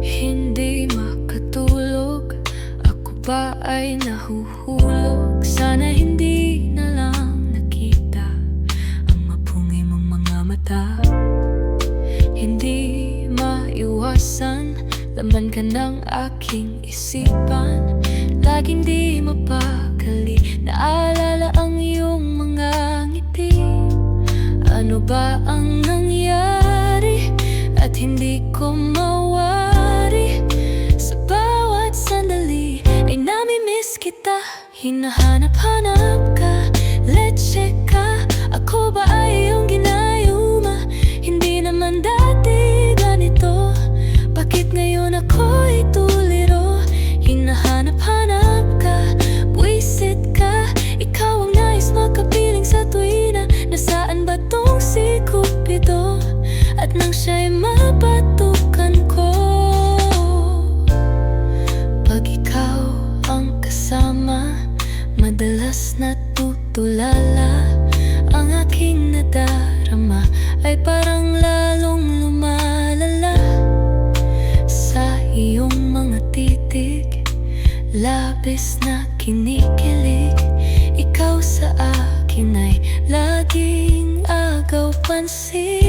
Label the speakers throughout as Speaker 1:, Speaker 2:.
Speaker 1: Hindi makatulog. Ako ba ay nahuhulog? Sana hindi na lang nakita Ang mapungi mong mga mata. Hindi maiwasan Laman ka ng aking isipan. Laging di mapakali Naalala namimiss kita Hinahanap-hanap ka. Leche ka Ako ba ay iyong Madalas natutulala Ang aking nadarama Ay parang lalong lumalala. Sa iyong mga titig Labis na kinikilig Ikaw sa akin ay laging agaw pansin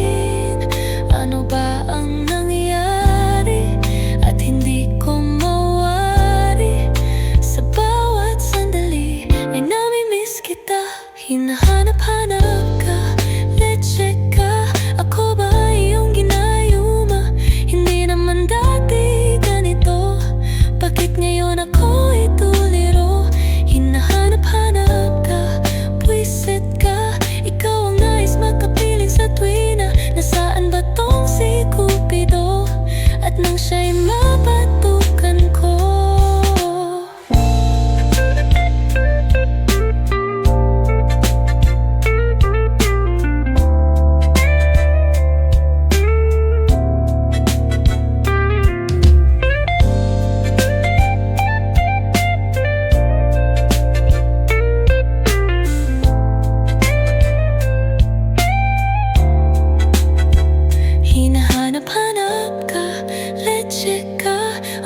Speaker 1: 하나 하나가 ka, leche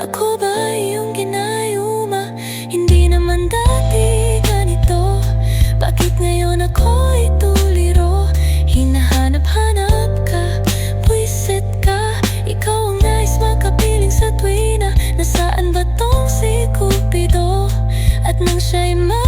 Speaker 1: Ako ba yung ginayuma? Hindi naman dati ganito Bakit ngayon ako ituliro? Hinahanap-hanap ka, buisit ka Ikaw ang nais makapiling sa tuwina Nasaan ba tong si Cupido? At nang siya'y ma